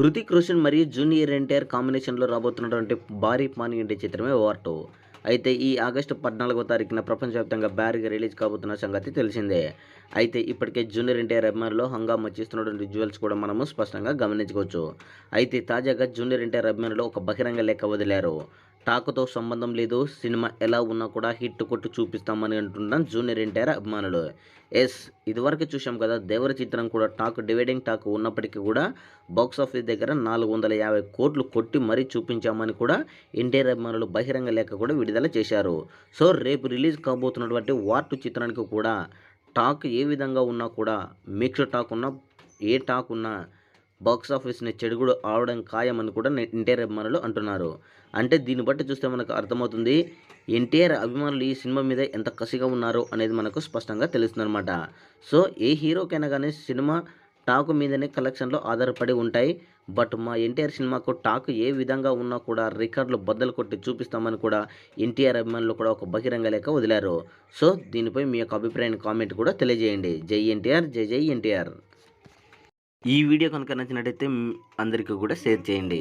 హృతిక్ రోషన్ మరియు జూనియర్ ఎన్టీఆర్ కాంబినేషన్లో రాబోతున్నటువంటి భారీ పానీ ఇంటి చిత్రమే వార్టో అయితే ఈ ఆగస్టు పద్నాలుగో తారీఖున ప్రపంచవ్యాప్తంగా భారీగా రిలీజ్ కాబోతున్న సంగతి తెలిసిందే. అయితే ఇప్పటికే జూనియర్ ఎన్టీఆర్ అభిమానులు హంగామా చేస్తున్నటువంటి విజువల్స్ కూడా మనము స్పష్టంగా గమనించుకోవచ్చు. అయితే తాజాగా జూనియర్ ఎన్టీఆర్ అభిమానులు ఒక బహిరంగ లేఖ వదిలారు. టాకుతో సంబంధం లేదు. సినిమా ఎలా ఉన్నా కూడా హిట్ కొట్టి చూపిస్తామని అంటున్నాం జూనియర్ ఎన్టీఆర్ అభిమానులు. ఎస్ ఇదివరకు చూసాం కదా దేవర చిత్రం కూడా టాక్ డివైడింగ్ టాక్ ఉన్నప్పటికీ కూడా బాక్స్ ఆఫీస్ దగ్గర నాలుగు వందల యాభై కోట్లు కొట్టి మరీ చూపించామని కూడా ఎన్టీఆర్ అభిమానులు బహిరంగ లేఖ కూడా విడుదల చేశారు. సో రేపు రిలీజ్ కాబోతున్నటువంటి వార్టు చిత్రానికి కూడా టాక్ ఏ విధంగా ఉన్నా కూడా మిక్స్డ్ టాక్ ఉన్నా ఏ టాక్ ఉన్నా బాక్స్ ఆఫీస్ని చెడుగుడు ఆవడం ఖాయమని కూడా ఎన్టీఆర్ అభిమానులు అంటున్నారు. అంటే దీన్ని బట్టి చూస్తే మనకు అర్థమవుతుంది ఎన్టీఆర్ అభిమానులు ఈ సినిమా మీద ఎంత కసిగా ఉన్నారో అనేది మనకు స్పష్టంగా తెలుస్తుందన్నమాట. సో ఏ హీరోకైనా కానీ సినిమా టాక్ మీదనే కలెక్షన్లో ఆధారపడి ఉంటాయి. బట్ మా ఎన్టీఆర్ సినిమాకు టాక్ ఏ విధంగా ఉన్నా కూడా రికార్డులు బద్దలు కొట్టి చూపిస్తామని కూడా ఎన్టీఆర్ అభిమానులు కూడా ఒక బహిరంగ లేఖ వదిలారు. సో దీనిపై మీ యొక్క అభిప్రాయాన్ని కామెంట్ కూడా తెలియజేయండి. జై ఎన్టీఆర్ జై జై ఎన్టీఆర్. ఈ వీడియో కనుక నచ్చినట్టయితే అందరికీ కూడా షేర్ చేయండి.